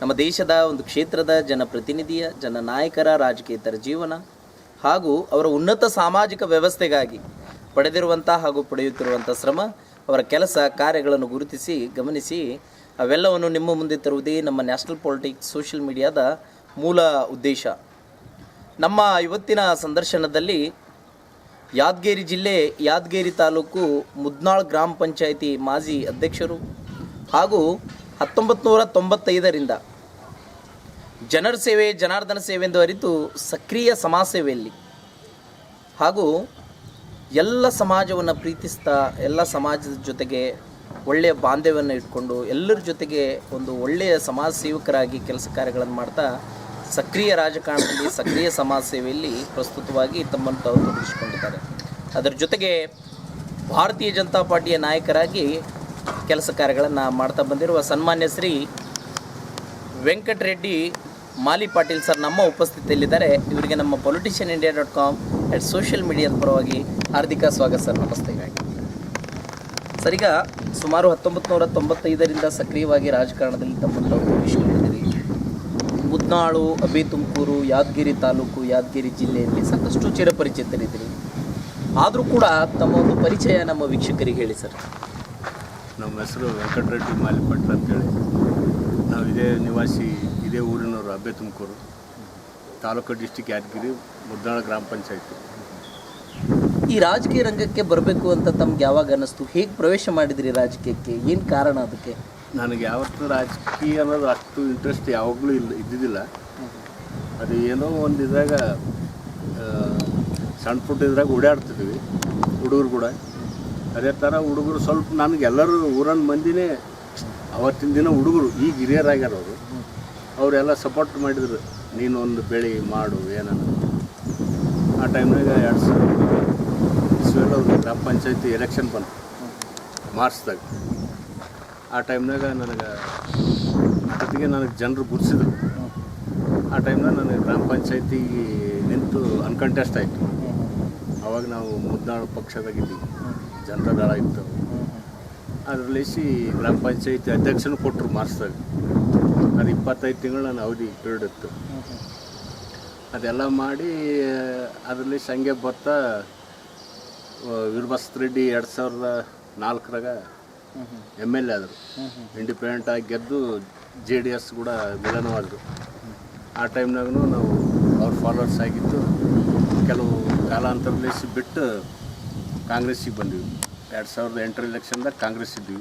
ನಮ್ಮ ದೇಶದ ಒಂದು ಕ್ಷೇತ್ರದ ಜನಪ್ರತಿನಿಧಿಯ, ಜನನಾಯಕರ ರಾಜಕೀಯತರ ಜೀವನ ಹಾಗೂ ಅವರ ಉನ್ನತ ಸಾಮಾಜಿಕ ವ್ಯವಸ್ಥೆಗಾಗಿ ಪಡೆದಿರುವಂಥ ಹಾಗೂ ಪಡೆಯುತ್ತಿರುವಂಥ ಶ್ರಮ, ಅವರ ಕೆಲಸ ಕಾರ್ಯಗಳನ್ನು ಗುರುತಿಸಿ, ಗಮನಿಸಿ, ಅವೆಲ್ಲವನ್ನು ನಿಮ್ಮ ಮುಂದೆ ತರುವುದೇ ನಮ್ಮ ನ್ಯಾಷನಲ್ ಪಾಲಿಟಿಕ್ಸ್ ಸೋಷಿಯಲ್ ಮೀಡಿಯಾದ ಮೂಲ ಉದ್ದೇಶ. ನಮ್ಮ ಇವತ್ತಿನ ಸಂದರ್ಶನದಲ್ಲಿ ಯಾದಗಿರಿ ಜಿಲ್ಲೆ, ಯಾದಗಿರಿ ತಾಲೂಕು ಮುದ್ನಾಳ್ ಗ್ರಾಮ ಪಂಚಾಯಿತಿ ಮಾಜಿ ಅಧ್ಯಕ್ಷರು ಹಾಗೂ ಹತ್ತೊಂಬತ್ತು ನೂರ ತೊಂಬತ್ತೈದರಿಂದ ಜನರ ಸೇವೆ, ಜನಾರ್ದನ ಸೇವೆ ಎಂದು ಅರಿತು ಸಕ್ರಿಯ ಸಮಾಜ ಸೇವೆಯಲ್ಲಿ ಹಾಗೂ ಎಲ್ಲ ಸಮಾಜವನ್ನು ಪ್ರೀತಿಸ್ತಾ ಎಲ್ಲ ಸಮಾಜದ ಜೊತೆಗೆ ಒಳ್ಳೆಯ ಬಾಂಧವ್ಯವನ್ನು ಇಟ್ಕೊಂಡು ಎಲ್ಲರ ಜೊತೆಗೆ ಒಂದು ಒಳ್ಳೆಯ ಸಮಾಜ ಸೇವಕರಾಗಿ ಕೆಲಸ ಕಾರ್ಯಗಳನ್ನು ಮಾಡ್ತಾ ಸಕ್ರಿಯ ರಾಜಕಾರಣದಲ್ಲಿ, ಸಕ್ರಿಯ ಸಮಾಜ ಸೇವೆಯಲ್ಲಿ ಪ್ರಸ್ತುತವಾಗಿ ತಮ್ಮನ್ನು ತಾವು ತೊಡಗಿಸಿಕೊಂಡಿದ್ದಾರೆ. ಅದರ ಜೊತೆಗೆ ಭಾರತೀಯ ಜನತಾ ಪಾರ್ಟಿಯ ನಾಯಕರಾಗಿ ಕೆಲಸ ಕಾರ್ಯಗಳನ್ನು ಮಾಡ್ತಾ ಬಂದಿರುವ ಸನ್ಮಾನ್ಯ ಶ್ರೀ ವೆಂಕಟರೆಡ್ಡಿ ಮಾಲಿ ಪಾಟೀಲ್ ಸರ್ ನಮ್ಮ ಉಪಸ್ಥಿತಿಯಲ್ಲಿದ್ದಾರೆ. ಇವರಿಗೆ ನಮ್ಮ politician India dot com at social ಮೀಡಿಯಾದ ಪರವಾಗಿ ಹಾರ್ದಿಕ ಸ್ವಾಗತ ಸರ್. ನಮಸ್ತೆ. ಸರ್, ಈಗ ಸುಮಾರು ಹತ್ತೊಂಬತ್ತು ನೂರ ತೊಂಬತ್ತೈದರಿಂದ ಸಕ್ರಿಯವಾಗಿ ರಾಜಕಾರಣದಲ್ಲಿ ತಮ್ಮನ್ನು ತೊಡಗಿಸಿಕೊಂಡಿದ್ದೀರಿ ಮುದ್ನಾಳು ಅಬಿ ತುಮಕೂರು ಯಾದಗಿರಿ ತಾಲೂಕು, ಯಾದಗಿರಿ ಜಿಲ್ಲೆಯಲ್ಲಿ ಸಾಕಷ್ಟು ಚಿರಪರಿಚಿತರಿದ್ದೀರಿ. ಆದರೂ ಕೂಡ ತಮ್ಮ ಒಂದು ಪರಿಚಯ ನಮ್ಮ ವೀಕ್ಷಕರಿಗೆ ಹೇಳಿ ಸರ್. ನಮ್ಮ ಹೆಸರು ವೆಂಕಟರೆಡ್ಡಿ ಮಾಲಿಪಟ್ಲ ಅಂತೇಳಿ. ನಾವು ಇದೇ ನಿವಾಸಿ ಇದೇ ಊರಿನವರು ಅಬ್ಬೆ ತುಮಕೂರು ತಾಲೂಕು ಡಿಸ್ಟಿಕ್ ಯಾದಗಿರಿ ಮುದ್ದಾಳ ಗ್ರಾಮ ಪಂಚಾಯಿತಿ. ಈ ರಾಜಕೀಯ ರಂಗಕ್ಕೆ ಬರಬೇಕು ಅಂತ ತಮ್ಗೆ ಯಾವಾಗ ಅನ್ನಿಸ್ತು? ಹೇಗೆ ಪ್ರವೇಶ ಮಾಡಿದ್ರಿ ರಾಜಕೀಯಕ್ಕೆ? ಏನು ಕಾರಣ ಅದಕ್ಕೆ? ನನಗೆ ಯಾವತ್ತೂ ರಾಜಕೀಯ ಅನ್ನೋದು ಅಷ್ಟು ಇಂಟ್ರೆಸ್ಟ್ ಯಾವಾಗಲೂ ಇಲ್ಲ ಇದ್ದಿದ್ದಿಲ್ಲ. ಅದು ಏನೋ ಒಂದು ಇದ್ರಾಗ ಸಣ್ಣ ಪುಟ್ಟ ಇದ್ರಾಗ ಓಡಾಡ್ತಿದ್ವಿ ಹುಡುಗರು ಕೂಡ. ಅದೇ ಥರ ಹುಡುಗರು ಸ್ವಲ್ಪ ನನಗೆ ಎಲ್ಲರೂ ಊರನ್ನ ಮಂದಿನೇ ಅವತ್ತಿನ ದಿನ ಹುಡುಗರು, ಈಗ ಹಿರಿಯರಾಗ್ಯಾರ ಅವರು. ಅವರೆಲ್ಲ ಸಪೋರ್ಟ್ ಮಾಡಿದ್ರು ನೀನು ಒಂದು ಬೆಳೆ ಮಾಡು ಏನನ್ನ ಆ ಟೈಮ್ನಾಗ ಎರಡು ಇಸ್ವೇಲ್ ಅವ್ರದ್ದು ಗ್ರಾಮ ಪಂಚಾಯತಿ ಎಲೆಕ್ಷನ್ ಬಂತು, ಮಾರ್ಚ್ದಾಗ. ಆ ಟೈಮ್ನಾಗ ನನಗೆ, ಜೊತೆಗೆ ನನಗೆ ಜನರು ಗುರ್ಸಿದ್ರು. ಆ ಟೈಮ್ನಾಗ ನನಗೆ ಗ್ರಾಮ ಪಂಚಾಯತಿ ನಿಂತು ಅನ್ಕಂಟೆಸ್ಟ್ ಆಯಿತು. ಅವಾಗ ನಾವು ಮುದ್ನಾಳು ಪಕ್ಷದಾಗಿದ್ದೀವಿ ಜನರ ದಳ ಇತ್ತು. ಅದರಲ್ಲಿ ಗ್ರಾಮ ಪಂಚಾಯತಿ ಅಧ್ಯಕ್ಷನೂ ಕೊಟ್ಟರು ಮಾರ್ಚ್ದಾಗ. ಅದು ಇಪ್ಪತ್ತೈದು ತಿಂಗಳು ನಾನು ಅವಧಿ ಪೀರಿಯಡ್ ಇತ್ತು ಅದೆಲ್ಲ ಮಾಡಿ, ಅದರಲ್ಲಿ ಹಂಗೆ ಬರ್ತಾ ವೀರಭಸ್ ರೆಡ್ಡಿ ಎರಡು ಸಾವಿರದ ನಾಲ್ಕರಾಗ ಎಂ ಎಲ್ ಎ ಆದರು. ಇಂಡಿಪೆಂಡೆಂಟ್ ಆಗಿ ಗೆದ್ದು ಜೆ ಡಿ ಎಸ್ ಕೂಡ ವಿಲನವಾದರು. ಆ ಟೈಮ್ನಾಗೂ ನಾವು ಅವ್ರ ಫಾಲೋವರ್ಸ್ ಆಗಿದ್ದು, ಕೆಲವು ಕಾಲಾಂತರದಲ್ಲಿ ಬಿಟ್ಟು ಕಾಂಗ್ರೆಸ್ಸಿಗೆ ಬಂದ್ವಿ. ಎರಡು ಸಾವಿರದ ಎಂಟರ ಎಲೆಕ್ಷನ್ದಾಗ ಕಾಂಗ್ರೆಸ್ ಇದ್ವಿ.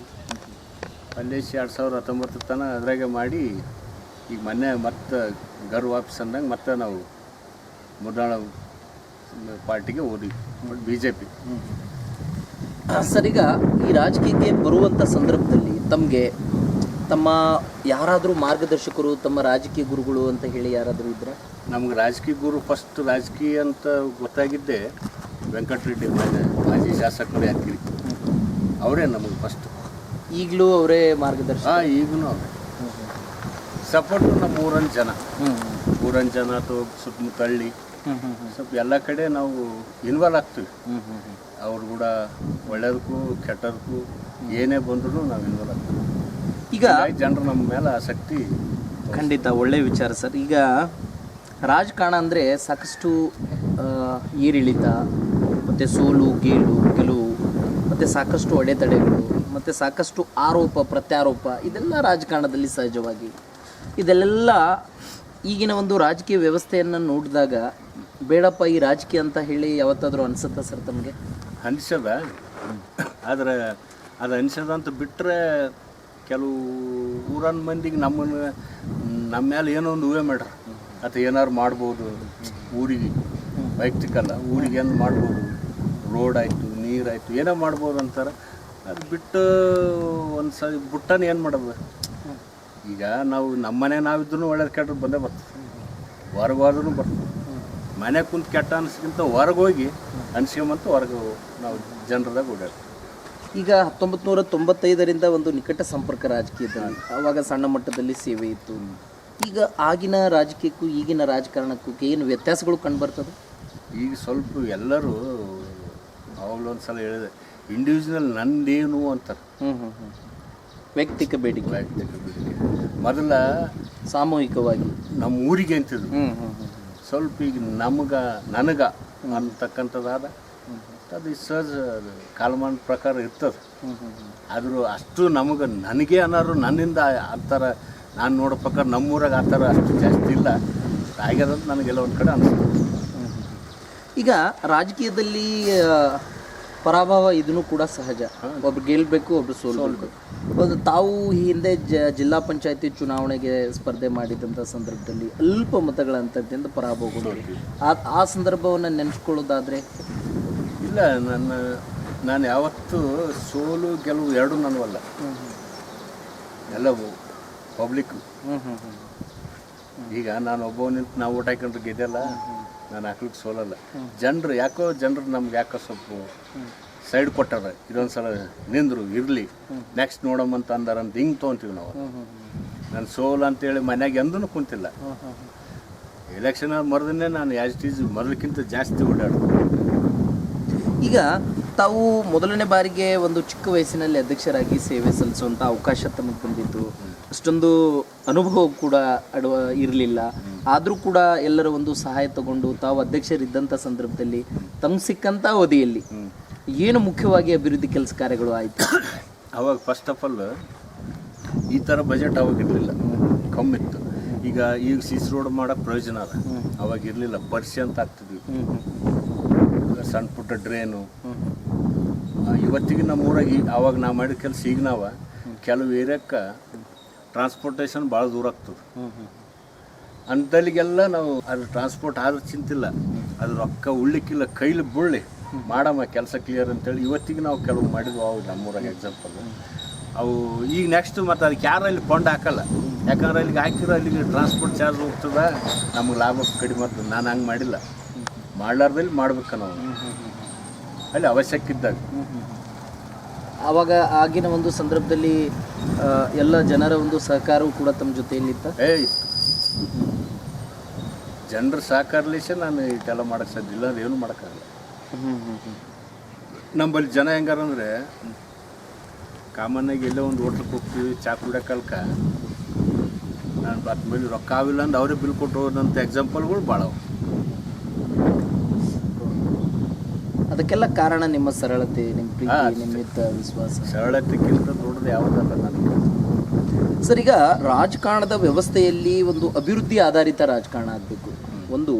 ಅಲ್ಲಿ ಎರಡು ಸಾವಿರದ ಹತ್ತೊಂಬತ್ತು ತನಕ ಅದ್ರಾಗೆ ಮಾಡಿ ಈಗ ಮೊನ್ನೆ ಮತ್ತೆ ಗರ್ ವಾಪಸ್ ಅಂದಂಗೆ ಮತ್ತೆ ನಾವು ಮುದ್ದಾಳ ಪಾರ್ಟಿಗೆ ಹೋದ್ವಿ ಬಿ ಜೆ ಪಿ ಸರ್ ಈಗ ಈ ರಾಜಕೀಯಕ್ಕೆ ಬರುವಂಥ ಸಂದರ್ಭದಲ್ಲಿ ತಮಗೆ ತಮ್ಮ ಯಾರಾದರೂ ಮಾರ್ಗದರ್ಶಕರು ತಮ್ಮ ರಾಜಕೀಯ ಗುರುಗಳು ಅಂತ ಹೇಳಿ ಯಾರಾದರೂ ಇದ್ದರೆ ನಮ್ಗೆ ರಾಜಕೀಯ ಗುರು ಫಸ್ಟ್ ರಾಜಕೀಯ ಅಂತ ಗೊತ್ತಾಗಿದ್ದೆ. ವೆಂಕಟರೆಡ್ಡಿ ಮಾಜಿ ಮಾಜಿ ಶಾಸಕರು ಯಾದಗಿರಿ ಅವರೇ ನಮಗೆ ಫಸ್ಟ್ ಈಗಲೂ ಅವರೇ ಮಾರ್ಗದರ್ಶನ ಹಾಂ ಈಗಲೂ ಅವರೇ. ಸಪೋರ್ಟು ನಮ್ಮ ಊರನ್ ಜನ. ಊರನ್ ಜನ ಅಥವಾ ಸುತ್ತಮುತ್ತ ಹಳ್ಳಿ ಸ್ವಲ್ಪ ಎಲ್ಲ ಕಡೆ ನಾವು ಇನ್ವಾಲ್ವ್ ಆಗ್ತೀವಿ. ಅವ್ರು ಕೂಡ ಒಳ್ಳೇದಕ್ಕೂ ಕೆಟ್ಟದಕ್ಕೂ ಏನೇ ಬಂದರೂ ನಾವು ಇನ್ವಾಲ್ವ್ ಆಗ್ತೀವಿ. ಈಗ ಜನರು ನಮ್ಮ ಮೇಲೆ ಆಸಕ್ತಿ ಖಂಡಿತ ಒಳ್ಳೆಯ ವಿಚಾರ ಸರ್. ಈಗ ರಾಜಕಾರಣ ಅಂದರೆ ಸಾಕಷ್ಟು ಈರಿಳಿತ ಏರಿಳಿತ ಮತ್ತು ಸೋಲು ಗೇಲು ಗೆಲುವು, ಮತ್ತು ಸಾಕಷ್ಟು ಅಡೆತಡೆಗಳು, ಮತ್ತು ಸಾಕಷ್ಟು ಆರೋಪ, ಪ್ರತ್ಯಾರೋಪ, ಇದೆಲ್ಲ ರಾಜಕಾರಣದಲ್ಲಿ ಸಹಜವಾಗಿ. ಇದೆಲ್ಲ ಈಗಿನ ಒಂದು ರಾಜಕೀಯ ವ್ಯವಸ್ಥೆಯನ್ನು ನೋಡಿದಾಗ ಬೇಡಪ್ಪ ಈ ರಾಜಕೀಯ ಅಂತ ಹೇಳಿ ಯಾವತ್ತಾದರೂ ಅನಿಸುತ್ತಾ ಸರ್ ತಮಗೆ? ಅನಿಸದ. ಆದರೆ ಅದು ಅನಿಸದ ಅಂತ ಬಿಟ್ಟರೆ ಕೆಲವು ಊರನ್ನ ಮಂದಿಗೆ ನಮ್ಮನ್ನು ನಮ್ಮ ಮೇಲೆ ಏನೋ ಒಂದು ಊಹೆ ಮಾಡ್ರ. ಅಥವಾ ಏನಾರು ಮಾಡ್ಬೋದು ಊರಿಗೆ. ವೈಯಕ್ತಿಕ ಅಲ್ಲ, ಊರಿಗೆ ಏನು ಮಾಡ್ಬೋದು? ರೋಡ್ ಆಯಿತು ನೀರಾಯಿತು ಏನೋ ಮಾಡ್ಬೋದು ಅಂತಾರೆ. ಅದು ಬಿಟ್ಟು ಒಂದು ಸಲ ಬಿಟ್ಟನ ಏನು ಮಾಡೋದು? ಈಗ ನಾವು ನಮ್ಮ ಮನೆ ನಾವಿದ್ರು ಒಳ್ಳೇದು ಕೆಟ್ಟರು ಬಂದೇ ಬರ್ತದೆ. ಹೊರಗೆ ಹೋದ್ರೂ ಬರ್ತದೆ. ಮನೆ ಕುಂತು ಕೆಟ್ಟ ಅನ್ಸ್ಕಿಂತ ಹೊರಗೆ ಹೋಗಿ ಅನ್ಸ್ಕೊಂಬಂತ ಹೊರಗೆ ನಾವು ಜನರದಾಗ ಓಡಾಡ್ತೀವಿ. ಈಗ ಹತ್ತೊಂಬತ್ತು ನೂರ ತೊಂಬತ್ತೈದರಿಂದ ಒಂದು ನಿಕಟ ಸಂಪರ್ಕ ರಾಜಕೀಯದ ಆವಾಗ ಸಣ್ಣ ಮಟ್ಟದಲ್ಲಿ ಸೇವೆ ಇತ್ತು. ಈಗ ಆಗಿನ ರಾಜಕೀಯಕ್ಕೂ ಈಗಿನ ರಾಜಕಾರಣಕ್ಕೂ ಏನು ವ್ಯತ್ಯಾಸಗಳು ಕಂಡುಬರ್ತದೆ ಈಗ ಸ್ವಲ್ಪ ಎಲ್ಲರೂ ಅವಾಗಲೂ ಒಂದು ಸಲ ಹೇಳಿದೆ ಇಂಡಿವಿಜುವಲ್ ನಂದೇನು ಅಂತಾರೆ. ವ್ಯಕ್ತಿಕ ಹ್ಞೂ ಹ್ಞೂ ವೈಯಕ್ತಿಕ ಬೇಡಿಕೆ. ವ್ಯಕ್ತಿಕ ಬೇಡಿಕೆ. ಮೊದಲ ಸಾಮೂಹಿಕವಾಗಿ. ನಮ್ಮ ಊರಿಗೆ ಅಂತಿದ್ರು ಹ್ಞೂ ಹ್ಞೂ ಹ್ಞೂ ಸ್ವಲ್ಪ ಈಗ ನಮಗ ನನಗ ಅಂತಕ್ಕಂಥದ್ದಾದ ಅದು ಸಹಜ ಅದು ಕಾಲಮಾನ ಪ್ರಕಾರ ಇರ್ತದೆ. ಆದರೂ ಅಷ್ಟು ನಮಗೆ ನನಗೆ ಅನ್ನೋರು ನನ್ನಿಂದ ಆ ಥರ ನಾನು ನೋಡೋ ಪ್ರಕಾರ ನಮ್ಮೂರಾಗ ಆ ಥರ ಅಷ್ಟು ಜಾಸ್ತಿ ಇಲ್ಲ. ಆಗ್ಯದಂತ ನನಗೆಲ್ಲ ಒಂದು ಕಡೆ ಅನಿಸ್ತದೆ ಈಗ ರಾಜಕೀಯದಲ್ಲಿ ಪರಾಭವ ಇದನ್ನು ಕೂಡ ಸಹಜ. ಒಬ್ರು ಗೆಲ್ಬೇಕು ಒಬ್ರು ಸೋಲ್ಬೇಕು. ಒಂದು ತಾವು ಈ ಹಿಂದೆ ಜ ಜಿಲ್ಲಾ ಪಂಚಾಯತಿ ಚುನಾವಣೆಗೆ ಸ್ಪರ್ಧೆ ಮಾಡಿದಂಥ ಸಂದರ್ಭದಲ್ಲಿ ಅಲ್ಪ ಮತಗಳ ಅಂತರದಿಂದ ಪರಾಭವಗೊಂಡ್ರಿ. ಆ ಆ ಸಂದರ್ಭವನ್ನು ನೆನೆಸ್ಕೊಳ್ಳೋದಾದರೆ? ಇಲ್ಲ ನನ್ನ ನಾನು ಯಾವತ್ತೂ ಸೋಲು ಗೆಲುವು ಎರಡೂ ನನವಲ್ಲ. ಎಲ್ಲವೂ ಪಬ್ಲಿಕ್ ಹ್ಞೂ ಹ್ಞೂ ಹ್ಞೂ ಈಗ ನಾನು ಒಬ್ಬ ನಿಂತು ನಾವು ಓಟ್ ಹಾಕೊಂಡ್ರೆ ಗೆದ್ದಲ್ಲ. ನಾನು ಹಾಕ್ಲಿಕ್ಕೆ ಸೋಲಲ್ಲ. ಜನರು ಯಾಕೋ ಜನರು ನಮ್ಗೆ ಯಾಕೋ ಸ್ವಲ್ಪ ಸೈಡ್ ಕೊಟ್ಟಾರ. ಇದೊಂದು ಸಲ ನಿಂದ್ರು, ಇರಲಿ. ನೆಕ್ಸ್ಟ್ ನೋಡಮ್ಮ ಅಂತ ಅಂದಾರಂತ ಹಿಂಗೆ ತೊಗೊಂತೀವಿ ನಾವು. ನಾನು ಸೋಲ್ ಅಂತೇಳಿ ಮನ್ಯಾಗ ಎಂದೂ ಕುಂತಿಲ್ಲ. ಎಲೆಕ್ಷನ್ ಮರದನ್ನೇ ನಾನು ಯಾಸ್ ಟೀಸ್ ಮೊದಲಕ್ಕಿಂತ ಜಾಸ್ತಿ ಓಡಾಡ್ತೀನಿ. ಈಗ ತಾವು ಮೊದಲನೇ ಬಾರಿಗೆ ಒಂದು ಚಿಕ್ಕ ವಯಸ್ಸಿನಲ್ಲಿ ಅಧ್ಯಕ್ಷರಾಗಿ ಸೇವೆ ಸಲ್ಲಿಸುವಂಥ ಅವಕಾಶ ತಮಗೆ ಬಂದಿತ್ತು. ಅಷ್ಟೊಂದು ಅನುಭವ ಕೂಡ ಅಡುವ ಇರಲಿಲ್ಲ. ಆದರೂ ಕೂಡ ಎಲ್ಲರ ಒಂದು ಸಹಾಯ ತಗೊಂಡು ತಾವು ಅಧ್ಯಕ್ಷರಿದ್ದಂಥ ಸಂದರ್ಭದಲ್ಲಿ ತಮ್ಗೆ ಸಿಕ್ಕಂಥ ಅವಧಿಯಲ್ಲಿ ಏನು ಮುಖ್ಯವಾಗಿ ಅಭಿವೃದ್ಧಿ ಕೆಲಸ ಕಾರ್ಯಗಳು ಆಯಿತು? ಅವಾಗ ಫಸ್ಟ್ ಆಫ್ ಆಲ್ ಈ ಥರ ಬಜೆಟ್ ಅವಾಗ ಇರಲಿಲ್ಲ. ಕಮ್ಮಿತ್ತು ಈಗ ಈಗ ಸಿಸ್ ರೋಡ್ ಮಾಡೋ ಪ್ರಯೋಜನ ಅದ ಅವಾಗ ಇರಲಿಲ್ಲ. ಬರ್ಸಿ ಅಂತ ಆಗ್ತಿದ್ವಿ. ಸಣ್ಣ ಪುಟ್ಟ ಡ್ರೇನು ಇವತ್ತಿಗೆ ನಮ್ಮ ಊರಾಗಿ ಅವಾಗ ನಾವು ಮಾಡಿದ ಕೆಲಸ ಈಗ ನಾವು. ಕೆಲವು ಏರಿಯಾಕ್ಕೆ ಟ್ರಾನ್ಸ್ಪೋರ್ಟೇಷನ್ ಭಾಳ ದೂರ ಆಗ್ತದೆ. ಅಂಥಲ್ಲಿಗೆಲ್ಲ ನಾವು ಅದು ಟ್ರಾನ್ಸ್ಪೋರ್ಟ್ ಆದ್ರೆ ಚಿಂತಿಲ್ಲ. ಅದು ರೊಕ್ಕ ಉಳ್ಳಿಕ್ಕಿಲ್ಲ ಕೈಲಿ ಬುಳ್ಳಿ. ಮಾಡಮ್ಮ ಕೆಲಸ ಕ್ಲಿಯರ್ ಅಂತೇಳಿ ಇವತ್ತಿಗೆ ನಾವು ಕೆಲವು ಮಾಡಿದ್ವು ಅವು ನಮ್ಮೂರಾಗ ಎಕ್ಸಾಂಪಲ್ ಅವು ಈಗ ನೆಕ್ಸ್ಟ್ ಮತ್ತು ಅದಕ್ಕೆ ಯಾರು ಅಲ್ಲಿ ಫಂಡ್ ಹಾಕಲ್ಲ. ಯಾಕಂದ್ರೆ ಅಲ್ಲಿಗೆ ಹಾಕಿರೋ ಅಲ್ಲಿಗೆ ಟ್ರಾನ್ಸ್ಪೋರ್ಟ್ ಚಾರ್ಜ್ ಹೋಗ್ತದ ನಮ್ಗೆ ಲಾಭ ಕಡಿಮೆ ಆಗ್ತದೆ. ನಾನು ಹಂಗೆ ಮಾಡಿಲ್ಲ. ಮಾಡ್ಲಾರ್ದಲ್ಲಿ ಮಾಡ್ಬೇಕು ನಾವು. ಅಲ್ಲಿ ಅವಶ್ಯಕ ಇದ್ದಾಗ. ಅವಾಗ ಆಗಿನ ಒಂದು ಸಂದರ್ಭದಲ್ಲಿ ಎಲ್ಲ ಜನರ ಒಂದು ಸಹಕಾರವು ಕೂಡ ತಮ್ಮ ಜೊತೆಯಲ್ಲಿತ್ತ ಏಯ್ ಜನರ ಸಹಕಾರಲೇಶೆ ನಾನು ಇದೆಲ್ಲ ಮಾಡಕ್ಕೆ ಸಾಧ್ಯ ಇಲ್ಲ ಅಂದ್ರೆ ಏನು ಮಾಡೋಕ್ಕಾಗಲ್ಲ. ನಮ್ಮಲ್ಲಿ ಜನ ಹೆಂಗಾರ ಅಂದರೆ ಕಾಮನ್ನಾಗಿ ಎಲ್ಲೋ ಒಂದು ಹೋಟ್ಲಕ್ಕೆ ಹೋಗ್ತೀವಿ ಚಾ ಕುಡಿಯೋಕಲ್ಕ ನಾನು ಹತ್ತು ಮೇಲೆ ರೊಕ್ಕ ಆವಿಲ್ಲ ಅಂದ್ರೆ ಅವರೇ ಬಿಲ್ ಕೊಟ್ಟು ಹೋದಂಥ ಎಕ್ಸಾಂಪಲ್ಗಳು ಭಾಳ. ಅದಕ್ಕೆಲ್ಲ ಕಾರಣ ನಿಮ್ಮ ಸರಳತೆ ನಿಮ್ಮ ಪ್ರೀತಿ ವಿಶ್ವಾಸ. ಸರಳತೆಗಿಂತ ದೊಡ್ಡದು ಯಾವುದಲ್ಲ ನನಗೆ. ಸರ್ ಈಗ ರಾಜಕಾರಣದ ವ್ಯವಸ್ಥೆಯಲ್ಲಿ ಒಂದು ಅಭಿವೃದ್ಧಿ ಆಧಾರಿತ ರಾಜಕಾರಣ ಆಗಬೇಕು. ಒಂದು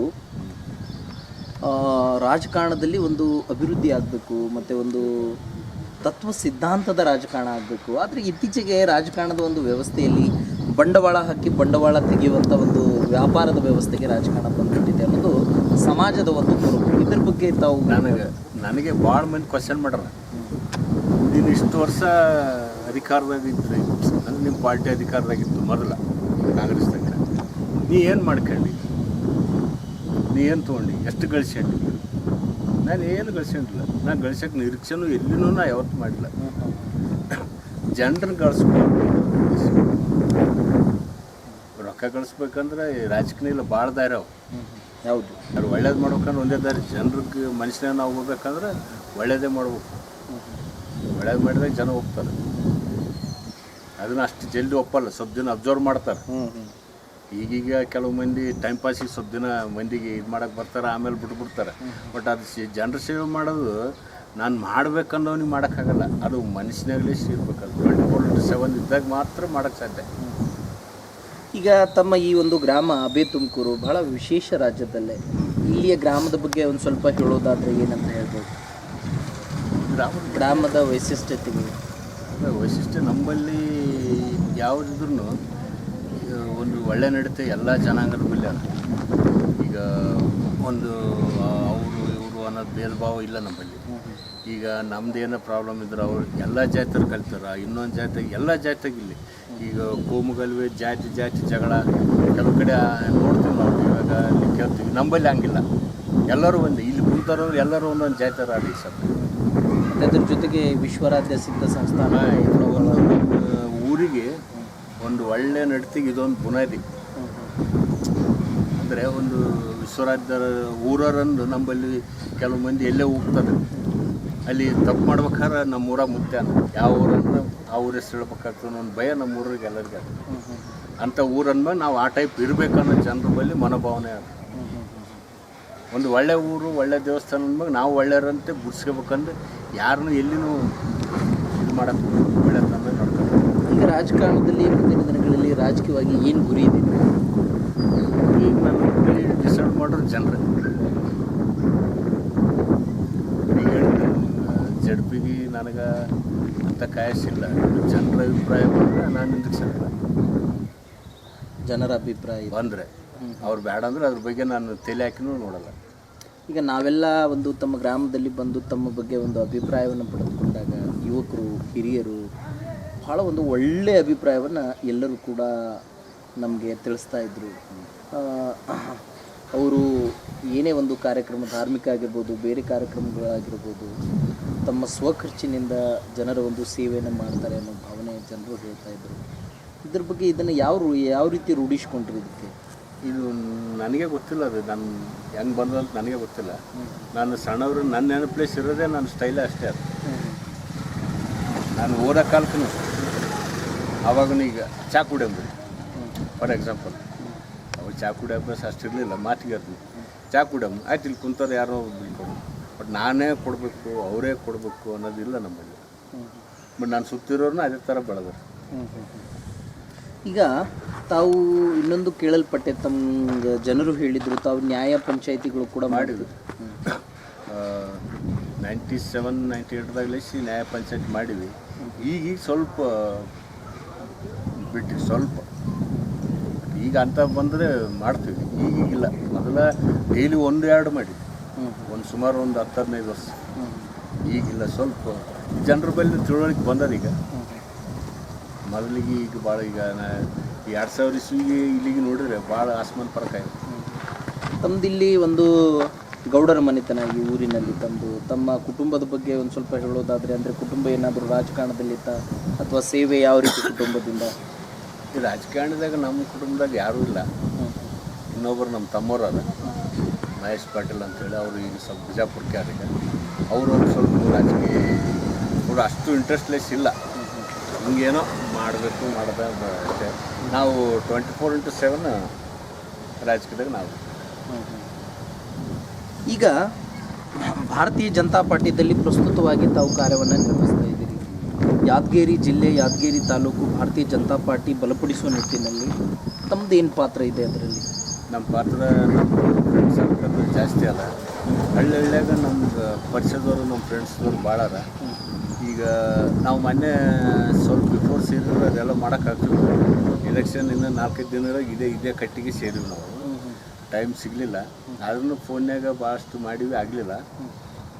ರಾಜಕಾರಣದಲ್ಲಿ ಒಂದು ಅಭಿವೃದ್ಧಿ ಆಗಬೇಕು, ಮತ್ತು ಒಂದು ತತ್ವ ಸಿದ್ಧಾಂತದ ರಾಜಕಾರಣ ಆಗಬೇಕು. ಆದರೆ ಇತ್ತೀಚೆಗೆ ರಾಜಕಾರಣದ ಒಂದು ವ್ಯವಸ್ಥೆಯಲ್ಲಿ ಬಂಡವಾಳ ಹಾಕಿ ಬಂಡವಾಳ ತೆಗೆಯುವಂಥ ಒಂದು ವ್ಯಾಪಾರದ ವ್ಯವಸ್ಥೆಗೆ ರಾಜಕಾರಣ ಬಂದ್ಬಿಟ್ಟಿದೆ ಅನ್ನೋದು ಸಮಾಜದ ಒಂದು ಕುರುಹು. ಇದ್ರ ಬಗ್ಗೆ ತಾವು ನನಗೆ ನನಗೆ ಭಾಳ ಮಂದಿ ಕ್ವಶನ್ ಮಾಡ್ಯಾರ. ನೀನು ಇಷ್ಟು ವರ್ಷ ಅಧಿಕಾರದಾಗ ಇದ್ರಿ ಅಂದ್ರೆ ನಿಮ್ಮ ಪಾರ್ಟಿ ಅಧಿಕಾರದಾಗಿತ್ತು ಮೊದಲ ಕಾಂಗ್ರೆಸ್ ತನಕ ನೀ ಏನು ಮಾಡ್ಕೊಂಡಿ? ನೀ ಏನು ತೊಗೊಂಡು? ಎಷ್ಟು ಗಳಿಸ್ಕೊಂಡು ನಾನು ಏನು ಗಳಿಸ್ಕೊಂಡಿಲ್ಲ ನಾನು ಗಳಿಸೋಕೆ ನಿರೀಕ್ಷೆನೂ ಎಲ್ಲಿನೂ ನಾ ಯಾವತ್ತೂ ಮಾಡಿಲ್ಲ. ಜನರನ್ನ ಗಳಿಸ್ಬೇಕು ರೊಕ್ಕ ಗಳಿಸ್ಬೇಕಂದ್ರೆ ರಾಜಕೀಯ ಭಾಳ ದಾರಿ ಅವು. ಹೌದು. ಅವ್ರು ಒಳ್ಳೇದು ಮಾಡ್ಬೇಕಂದ್ರೆ ಒಂದೇ ದಾರಿ. ಜನರಿಗೆ ಮನುಷ್ಯನ ನಾವು ಹೋಗ್ಬೇಕಂದ್ರೆ ಒಳ್ಳೇದೇ ಮಾಡ್ಬೇಕು. ಒಳ್ಳೇದು ಮಾಡಿದಾಗ ಜನ ಹೋಗ್ತಾರೆ. ಅದನ್ನ ಅಷ್ಟು ಜಲ್ದಿ ಒಪ್ಪಲ್ಲ. ಸ್ವಲ್ಪ ಜನ ಅಬ್ಸರ್ವ್ ಮಾಡ್ತಾರೆ. ಹ್ಞೂ ಹ್ಞೂ ಈಗೀಗ ಕೆಲವು ಮಂದಿ ಟೈಮ್ ಪಾಸಿಗೆ ಸ್ವಲ್ಪ ದಿನ ಮಂದಿಗೆ ಇದು ಮಾಡಕ್ಕೆ ಬರ್ತಾರೆ ಆಮೇಲೆ ಬಿಟ್ಬಿಡ್ತಾರೆ. ಬಟ್ ಅದು ಸಿ ಜನರ ಸೇವೆ ಮಾಡೋದು ನಾನು ಮಾಡ್ಬೇಕನ್ನೋನಿಗೆ ಮಾಡೋಕ್ಕಾಗಲ್ಲ. ಅದು ಮನುಷ್ಯನಾಗಲೇ ಇರ್ಬೇಕಲ್ಲ ಟ್ವೆಂಟಿ ಫೋರ್ ಇಂಟು ಸೆವೆನ್ ಇದ್ದಾಗ ಮಾತ್ರ ಮಾಡೋಕ್ಕೆ ಸಾಧ್ಯ. ಈಗ ತಮ್ಮ ಈ ಒಂದು ಗ್ರಾಮ ಅಬೆ ತುಮಕೂರು ಬಹಳ ವಿಶೇಷ ರಾಜ್ಯದಲ್ಲೇ. ಇಲ್ಲಿಯ ಗ್ರಾಮದ ಬಗ್ಗೆ ಒಂದು ಸ್ವಲ್ಪ ಹೇಳೋದಾದರೆ ಏನಂತ ಹೇಳ್ಬೋದು? ಗ್ರಾಮ ಗ್ರಾಮದ ವೈಶಿಷ್ಟ್ಯತೆಗಳು. ಅದೇ ವೈಶಿಷ್ಟ್ಯ ನಮ್ಮಲ್ಲಿ ಯಾವುದಿದ್ರು ಒಂದು ಒಳ್ಳೆ ನಡತೆ ಎಲ್ಲ ಜನಾಂಗದ ಮೇಲೆ ಅದ. ಈಗ ಒಂದು ಅವರು ಇವರು ಅನ್ನೋದು ಭೇದ ಭಾವ ಇಲ್ಲ ನಮ್ಮಲ್ಲಿ. ಈಗ ನಮ್ದು ಏನೋ ಪ್ರಾಬ್ಲಮ್ ಇದ್ರೆ ಅವ್ರು ಎಲ್ಲ ಜಾತಿಯವ್ರು ಕಲ್ತಾರ ಇನ್ನೊಂದು ಜಾತಿಯಾಗ ಎಲ್ಲ ಜಾತಿಯಾಗ ಇಲ್ಲಿ. ಈಗ ಕೋಮುಗಲ್ವೆ ಜಾತಿ ಜಾತಿ ಜಗಳ ಕೆಲವು ಕಡೆ ನೋಡ್ತೀವಿ ನಾವು ಇವಾಗ ಕೇಳ್ತೀವಿ. ನಂಬಲ್ಲಿ ಹಂಗಿಲ್ಲ. ಎಲ್ಲರೂ ಒಂದು ಇಲ್ಲಿ ಕುಂತಾರವ್ರು ಎಲ್ಲರೂ ಒಂದೊಂದು ಜಾತಿ ಆಡಿ ಸರ್ ಅದ್ರ ಜೊತೆಗೆ ವಿಶ್ವರಾಧ್ಯ ಸಿದ್ಧ ಸಂಸ್ಥಾನ ಊರಿಗೆ ಒಂದು ಒಳ್ಳೆ ನಡತೆಗೆ ಇದೊಂದು ಬುನಾದಿ ಅಂದರೆ ಒಂದು ವಿಶ್ವರಾಜ್ಯರ ಊರರಂದು ನಮ್ಮಲ್ಲಿ ಕೆಲವು ಮಂದಿ ಎಲ್ಲೇ ಹೋಗ್ತಾರೆ. ಅಲ್ಲಿ ತಪ್ಪು ಮಾಡ್ಬೇಕಾದ್ರೆ ನಮ್ಮ ಊರಾಗ ಮುತ್ಯಾನ ಯಾವ ಊರನ್ನು ಆ ಊರ ಹೆಸರು ಹೇಳ್ಬೇಕಾಗ್ತದೆ ಒಂದು ಭಯ ನಮ್ಮ ಊರಿಗೆ ಎಲ್ಲರಿಗೆ ಅಂಥ ಊರನ್ನ ನಾವು ಆ ಟೈಪ್ ಇರಬೇಕನ್ನೋ ಜನರ ಬಳಿ ಮನೋಭಾವನೆ ಅದು. ಒಂದು ಒಳ್ಳೆ ಊರು, ಒಳ್ಳೆ ದೇವಸ್ಥಾನ ಅಂದಾಗ ನಾವು ಒಳ್ಳೆಯವರಂತೆ ಬಿಡಿಸ್ಕೋಬೇಕಂದ್ರೆ ಯಾರನ್ನೂ ಎಲ್ಲಿನೂ ಇದು ಮಾಡಕ್ಕೆ ರಾಜಕಾರಣದಲ್ಲಿ ಮುಂದಿನ ದಿನಗಳಲ್ಲಿ ರಾಜಕೀಯವಾಗಿ ಏನು ಗುರಿ ಇದೆ? ಈಗ ನನ್ನ ಡಿಸೈಡ್ ಮಾಡೋರು ಜನರು. ಜಡ್ ಪಿಗೆ ನನಗೆ ಅಂತ ಕಾಯಸಿಲ್ಲ. ಜನರ ಅಭಿಪ್ರಾಯ ಬಂದರೆ ನಾನು ಹಿಂದಕ್ಕೆ ಸರಿಲ್ಲ ಜನರ ಅಭಿಪ್ರಾಯ. ಬಂದರೆ. ಅವ್ರು ಬೇಡ ಅಂದರೆ ಅದ್ರ ಬಗ್ಗೆ ನಾನು ತಲೆ ಹಾಕಿನೂ ನೋಡಲ್ಲ. ಈಗ ನಾವೆಲ್ಲ ಒಂದು ತಮ್ಮ ಗ್ರಾಮದಲ್ಲಿ ಬಂದು ತಮ್ಮ ಬಗ್ಗೆ ಒಂದು ಅಭಿಪ್ರಾಯವನ್ನು ಪಡೆದುಕೊಂಡಾಗ ಯುವಕರು ಹಿರಿಯರು ಭಾಳ ಒಂದು ಒಳ್ಳೆಯ ಅಭಿಪ್ರಾಯವನ್ನು ಎಲ್ಲರೂ ಕೂಡ ನಮಗೆ ತಿಳಿಸ್ತಾ ಇದ್ದರು ಅವರು ಏನೇ ಒಂದು ಕಾರ್ಯಕ್ರಮ ಧಾರ್ಮಿಕ ಆಗಿರ್ಬೋದು ಬೇರೆ ಕಾರ್ಯಕ್ರಮಗಳಾಗಿರ್ಬೋದು ತಮ್ಮ ಸ್ವಖರ್ಚಿನಿಂದ ಜನರ ಒಂದು ಸೇವೆಯನ್ನು ಮಾಡ್ತಾರೆ ಅನ್ನೋ ಭಾವನೆ ಜನರು ಹೇಳ್ತಾ ಇದ್ದರು ಇದ್ರ ಬಗ್ಗೆ ಇದನ್ನು ಯಾವ ಯಾವ ರೀತಿ ರೂಢಿಸ್ಕೊಂಡ್ರಿ ಇದಕ್ಕೆ? ಇದು ನನಗೆ ಗೊತ್ತಿಲ್ಲ ಅದು. ನಾನು ಹೆಂಗೆ ಬಂದು ಅಂತ ನನಗೆ ಗೊತ್ತಿಲ್ಲ. ನಾನು ಸಣ್ಣವರು ನನ್ನ ನೆನಪು ಇರೋದೇ ನನ್ನ ಸ್ಟೈಲೇ ಅಷ್ಟೇ ಅದು. ನಾನು ಓದೋ ಕಾಲಕ್ಕೂ ಆವಾಗ ಈಗ ಚಾ ಕುಡಿಯಂಬಿಡಿ ಫಾರ್ ಎಕ್ಸಾಂಪಲ್ ಅವಾಗ ಚಾ ಕುಡಿಯೋ ಅಭ್ಯಾಸ ಅಷ್ಟಿರಲಿಲ್ಲ ಮಾತಿಗೆ ಇರ್ತೀನಿ ಚಾ ಕುಡಿಯಮ್ಮ ಆಯ್ತು ಇಲ್ಲಿ ಕುಂತಾರೆ ಯಾರೋ ಬಟ್ ನಾನೇ ಕೊಡಬೇಕು ಅವರೇ ಕೊಡಬೇಕು ಅನ್ನೋದಿಲ್ಲ ನಮ್ಮಲ್ಲಿ. ಬಟ್ ನಾನು ಸುತ್ತಿರೋರ್ನ ಅದೇ ಥರ ಬೆಳೆದ್ರು ಈಗ ತಾವು ಇನ್ನೊಂದು ಕೇಳಲ್ಪಟ್ಟೆ ತಮ್ಮ ಜನರು ಹೇಳಿದರು ತಾವು ನ್ಯಾಯ ಪಂಚಾಯಿತಿಗಳು ಕೂಡ ಮಾಡಿದ್ರು. ನೈಂಟಿ ಸೆವೆನ್ ನೈಂಟಿ ಏಟ್ದಾಗಲೇ ನ್ಯಾಯ ಪಂಚಾಯತ್ ಮಾಡಿವಿ ಈಗೀಗ ಸ್ವಲ್ಪ ಬಿಟ್ಟು ಸ್ವಲ್ಪ. ಈಗ ಅಂತ ಬಂದರೆ ಮಾಡ್ತೀವಿ. ಈಗೀಗಿಲ್ಲ. ಮೊದಲ ಡೈಲಿ ಒಂದು ಎರಡು ಮಾಡಿ ಒಂದು ಸುಮಾರು ಒಂದು ಹತ್ತು ಹದಿನೈದು ವರ್ಷ ಈಗಿಲ್ಲ ಸ್ವಲ್ಪ. ಜನರ ಬಳಿ ತಿಳುವಳಿಕೆ ಬಂದದ ಈಗ. ಮೊದಲಿಗೆ ಈಗ ಭಾಳ ಈಗ ಎರಡು ಸಾವಿರ ಇಸ್ವಿಗೆ ಇಲ್ಲಿಗೆ ನೋಡಿದ್ರೆ ಭಾಳ ಆಸ್ಮಾನ್ ಫರಕ ಇದೆ. ತಮ್ದಿಲ್ಲಿ ಒಂದು ಗೌಡರ ಮನೆತನ ಈ ಊರಿನಲ್ಲಿ ತಂದು ತಮ್ಮ ಕುಟುಂಬದ ಬಗ್ಗೆ ಒಂದು ಸ್ವಲ್ಪ ಹೇಳೋದಾದರೆ ಅಂದರೆ ಕುಟುಂಬ ಏನಾದರೂ ರಾಜಕಾರಣದಲ್ಲಿತ್ತ? ಅಥವಾ ಸೇವೆ ಯಾವ ರೀತಿ ಕುಟುಂಬದಿಂದ? ಈ ರಾಜಕಾರಣದಾಗ ನಮ್ಮ ಕುಟುಂಬದಾಗ ಯಾರೂ ಇಲ್ಲ. ಇನ್ನೊಬ್ಬರು ನಮ್ಮ ತಮ್ಮವ್ರು ಅದ. ಮಹೇಶ್ ಪಾಟೀಲ್ ಅಂತೇಳಿ ಅವರು ಈಗ ಸ್ವಲ್ಪ ಬಿಜಾಪುರಕ್ಕೆ ಅವ್ರಿಗೆ ಅವರು ಒಂದು ಸ್ವಲ್ಪ ರಾಜಕೀಯ ಅವರು ಅಷ್ಟು ಇಂಟ್ರೆಸ್ಟ್ಲೆಸ್ ಇಲ್ಲ. ಹಿಂಗೇನೋ ಮಾಡಬೇಕು, ಮಾಡದ ಅಷ್ಟೇ. ನಾವು ಟ್ವೆಂಟಿ ಫೋರ್ ಇಂಟು ಸೆವೆನ್ ರಾಜಕೀಯದಾಗ ನಾವು. ಈಗ ಭಾರತೀಯ ಜನತಾ ಪಾರ್ಟಿಯಲ್ಲಿ ಪ್ರಸ್ತುತವಾಗಿ ತಾವು ಕಾರ್ಯವನ್ನು ನಿರ್ವಹಿಸ್ತಾ ಯಾದಗಿರಿ ಜಿಲ್ಲೆ ಯಾದಗಿರಿ ತಾಲೂಕು ಭಾರತೀಯ ಜನತಾ ಪಾರ್ಟಿ ಬಲಪಡಿಸುವ ನಿಟ್ಟಿನಲ್ಲಿ ತಮ್ಮದು ಏನು ಪಾತ್ರ ಇದೆ ಅದರಲ್ಲಿ? ನಮ್ಮ ಪಾತ್ರ ನಮ್ಮ ಫ್ರೆಂಡ್ಸ್ ಸರ್ಕಲ್ ಜಾಸ್ತಿ ಅಲ್ಲ. ಹಳ್ಳಿ ಹಳ್ಳಿಯಾಗ ನಮ್ಗೆ ಪರಿಚಯದವರು ನಮ್ಮ ಫ್ರೆಂಡ್ಸ್ದವ್ರು ಭಾಳ ಅದ. ಈಗ ನಾವು ಮೊನ್ನೆ ಸ್ವಲ್ಪ ಬಿಫೋರ್ ಸೇರಿದ್ರೆ ಅದೆಲ್ಲ ಮಾಡೋಕ್ಕಾಗ್ತಿಲ್ಲ ಎಲೆಕ್ಷನ್ ಇನ್ನು ನಾಲ್ಕೈದು ದಿನದಾಗ ಇದೇ ಇದೇ ಕಟ್ಟಿಗೆ ಸೇರಿವಿ ನಾವು. ಟೈಮ್ ಸಿಗಲಿಲ್ಲ. ಆದ್ರೂ ಫೋನ್ಯಾಗ ಭಾಳಷ್ಟು ಮಾಡಿವಿ, ಆಗಲಿಲ್ಲ.